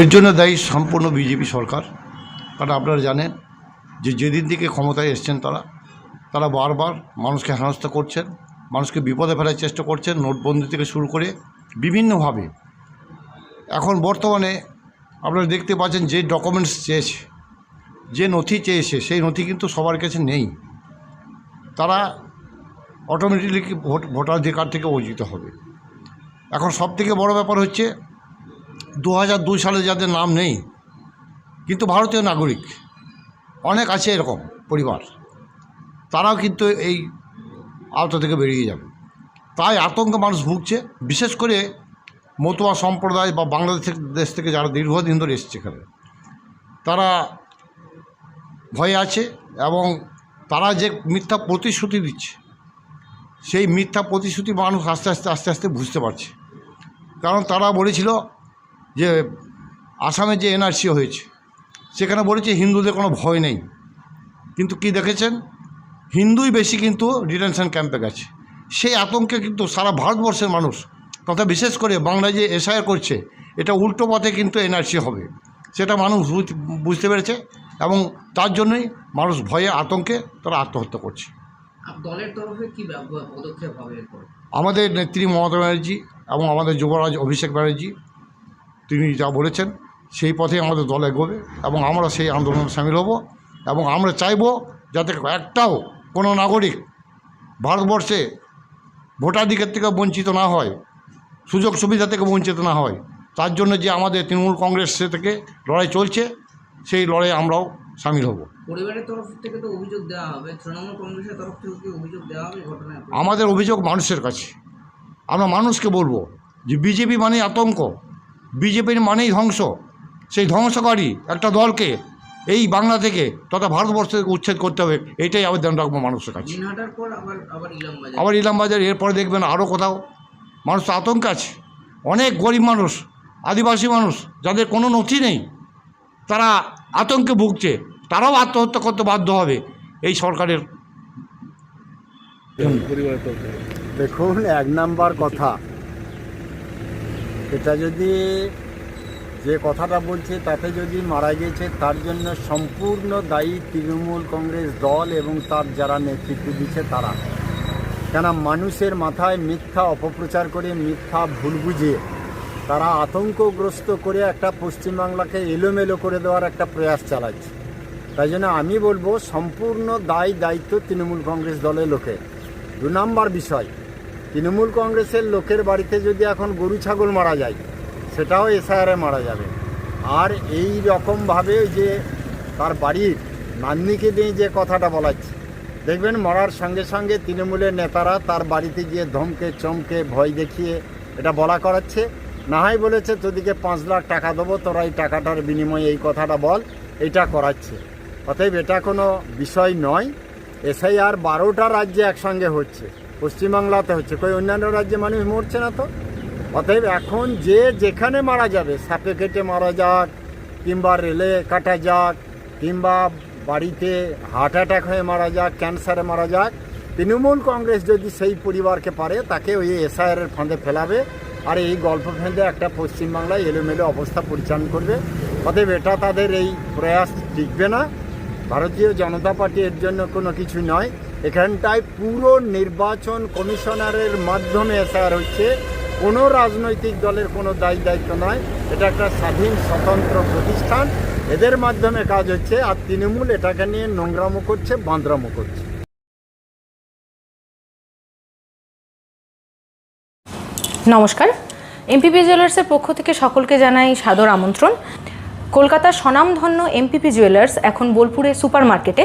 এর জন্য দায়ী সম্পূর্ণ বিজেপি সরকার। কারণ আপনারা জানেন যে যেদিন থেকে ক্ষমতায় এসছেন তারা তারা বারবার মানুষকে হেনস্থা করছেন, মানুষকে বিপদে ফেলার চেষ্টা করছেন, নোটবন্দি থেকে শুরু করে বিভিন্নভাবে। এখন বর্তমানে আপনারা দেখতে পাচ্ছেন যে ডকুমেন্টস চেয়েছে, যে নথি চেয়েছে, সেই নথি কিন্তু সবার কাছে নেই। তারা অটোমেটিকলি ভোট, ভোটাধিকার থেকে অর্জিত হবে। এখন সবথেকে বড় ব্যাপার হচ্ছে দু দুই সালে যাদের নাম নেই, কিন্তু ভারতীয় নাগরিক, অনেক আছে এরকম পরিবার, তারাও কিন্তু এই আওতা থেকে বেরিয়ে যাবে। তাই আতঙ্ক মানুষ ভুগছে, বিশেষ করে মতুয়া সম্প্রদায় বা বাংলাদেশ দেশ থেকে যারা দীর্ঘদিন ধরে এসছে এখানে, তারা ভয়ে আছে এবং তারা যে মিথ্যা প্রতিশ্রুতি দিচ্ছে, সেই মিথ্যা প্রতিশ্রুতি মানুষ আস্তে আস্তে আস্তে আস্তে বুঝতে পারছে। কারণ তারা বলেছিল যে আসামে যে এনআরসি হয়েছে সেখানে বলেছে হিন্দুদের কোনো ভয় নেই। কিন্তু কি দেখেছেন? হিন্দুই বেশি কিন্তু ডিটেনশন ক্যাম্পে গেছে। সেই আতঙ্কে কিন্তু সারা ভারতবর্ষের মানুষ তথা বিশেষ করে বাংলায় যে এসআইআর করছে এটা উল্টো পথে কিন্তু এনআরসি হবে। সেটা মানুষ বুঝ- বুঝতে পেরেছে এবং তার জন্যই মানুষ ভয়ে আতঙ্কে তারা আত্মহত্যা করছে। দলের তরফে কি পদক্ষেপ হবে আমাদের নেত্রী মমতা ব্যানার্জি এবং আমাদের যুবরাজ অভিষেক ব্যানার্জি তিনি যা বলেছেন সেই পথে আমাদের দল এগোবে এবং আমরা সেই আন্দোলনে সামিল হব এবং আমরা চাইব যাতে একটাও কোনো নাগরিক ভারতবর্ষে ভোটাধিকার থেকে বঞ্চিত না হয় সুযোগ সুবিধা থেকে বঞ্চিত না হয় তার জন্য যে আমাদের তৃণমূল কংগ্রেস থেকে লড়াই চলছে সেই লড়াই আমরাও সামিল হব। পরিবারের তরফ থেকে তো অভিযোগ দেওয়া হবে তৃণমূল কংগ্রেসের তরফ থেকে কি অভিযোগ দেওয়া হবে ঘটনায়? আমাদের অভিযোগ মানুষের কাছে। আমরা মানুষকে বলব যে বিজেপি মানে আতঙ্ক। বিজেপির মানেই ধ্বংস। সেই ধ্বংসকারী একটা দলকে এই বাংলা থেকে তথা ভারতবর্ষ থেকে উচ্ছেদ করতে হবে এটাই আবেদন রাখব মানুষের কাছে আবার আবার ইলাম বাজার আবার ইলামবাজার এরপরে দেখবেন আরও কোথাও। মানুষ তো আতঙ্কে আছে। অনেক গরিব মানুষ আদিবাসী মানুষ যাদের কোনো নথি নেই তারা আতঙ্কে ভুগছে। তারাও আত্মহত্যা করতে বাধ্য হবে এই সরকারের। দেখুন এক নাম্বার কথা এটা যদি যে কথাটা বলছে, তাতে যদি মারা গেছে, তার জন্য সম্পূর্ণ দায়ী তৃণমূল কংগ্রেস দল এবং তার যারা নেতৃত্ব দিচ্ছে তারা। কেন মানুষের মাথায় মিথ্যা অপপ্রচার করে, মিথ্যা ভুল বুঝিয়ে তারা আতঙ্কগ্রস্ত করে একটা পশ্চিমবাংলাকে এলোমেলো করে দেওয়ার একটা প্রয়াস চালাচ্ছে। তাই জন্য আমি বলব, সম্পূর্ণ দায় দায়িত্ব তৃণমূল কংগ্রেস দলের লোকে দু নম্বর বিষয় তৃণমূল কংগ্রেসের লোকের বাড়িতে যদি এখন গরু ছাগল মারা যায়, সেটাও এসআইআরে মারা যাবে। আর এই রকমভাবে যে তার বাড়ির নাতনিকে দিয়ে যে কথাটা বলাচ্ছে, দেখবেন মরার সঙ্গে সঙ্গে তৃণমূলের নেতারা তার বাড়িতে গিয়ে ধমকে, চমকে, ভয় দেখিয়ে এটা বলা করাচ্ছে। না হয় বলেছে, তোদিকে পাঁচ লাখ টাকা দেবো, তোরা এই টাকাটার বিনিময়ে এই কথাটা বল, এটা করাচ্ছে। অতএব এটা কোনো বিষয় নয়। এসআইআর বারোটা রাজ্যে একসঙ্গে হচ্ছে। পশ্চিমবাংলাতে হচ্ছে। কই, অন্যান্য রাজ্যে মানুষ মরছে না তো? অতএব এখন যে যেখানে মারা যাবে, সাপে কেটে মারা যাক, কিংবা রেলে কাটা যাক, কিংবা বাড়িতে হার্ট অ্যাটাক হয়ে মারা যাক, ক্যান্সারে মারা যাক, তৃণমূল কংগ্রেস যদি সেই পরিবারকে পারে, তাকে ওই এসআইআরের ফাঁদে ফেলাবে। আর এই গল্প ফেঁদে একটা পশ্চিমবাংলায় এলোমেলো অবস্থা পরিচালনা করবে। অতএব এটা তাদের এই প্রয়াস টিকবে না। ভারতীয় জনতা পার্টি এর জন্য কোনো কিছু নয়। এখানটায় পুরো নির্বাচন কমিশনারের মাধ্যমে এসআর হচ্ছে। কোনো রাজনৈতিক দলের কোনো দায়ী দায়িত্ব নয় এটা একটা স্বাধীন, স্বতন্ত্র প্রতিষ্ঠান। এদের মাধ্যমে কাজ হচ্ছে আর তৃণমূল এটাকে নিয়ে নোংরামো করছে, বাঁদরামো করছে। নমস্কার। এমপিপি জুয়েলার্সের পক্ষ থেকে সকলকে জানাই সাদর আমন্ত্রণ। কলকাতার স্বনামধন্য এমপিপি জুয়েলার্স এখন বোলপুরে সুপার মার্কেটে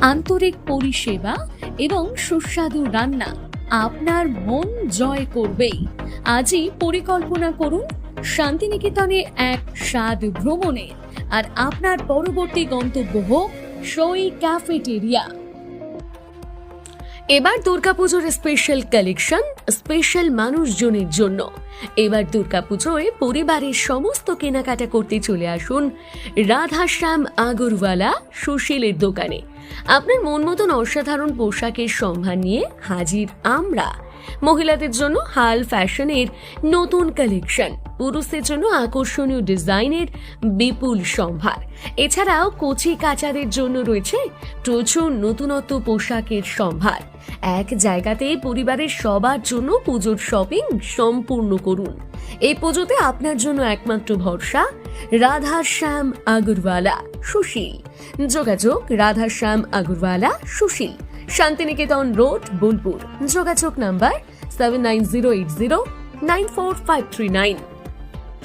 আন্তরিক পরিষেবা এবং সুস্বাদু রান্না আপনার মন জয় করবেই। আজই পরিকল্পনা করুন শান্তিনিকেতনে এক স্বাদ ভ্রমণের। আর আপনার পরবর্তী গন্তব্য হোক সই ক্যাফেটেরিয়া। এবার দুর্গাপুজোর স্পেশাল কালেকশন স্পেশাল মানুষজনের জন্য। এবার দুর্গাপুজোয় পরিবারের সমস্ত কেনাকাটা করতে চলে আসুন রাধাশ্যাম আগরওয়ালা সুশীলের দোকানে। আপনার মন মতন অসাধারণ পোশাকের সম্ভার নিয়ে হাজির আমরা। মহিলাদের জন্য হাল ফ্যাশনের নতুন কালেকশন পুরুষদের জন্য আকর্ষণীয় ডিজাইনের বিপুল সম্ভার। এছাড়াও কচি কাচাদের জন্য রয়েছে প্রচুর নতুনত্ব পোশাকের সম্ভার। এক জায়গাতে পরিবারের সবার জন্য পুজোর শপিং সম্পূর্ণ করুন। এই পুজোতে আপনার জন্য একমাত্র ভরসা, রাধাশ্যাম আগরওয়ালা, সুশীল। যোগাযোগ, রাধাশ্যাম আগরওয়ালা, সুশীল। শান্তিনিকেতন রোড, বোলপুর। যোগাযোগ number seven nine zero eight zero nine four five three nine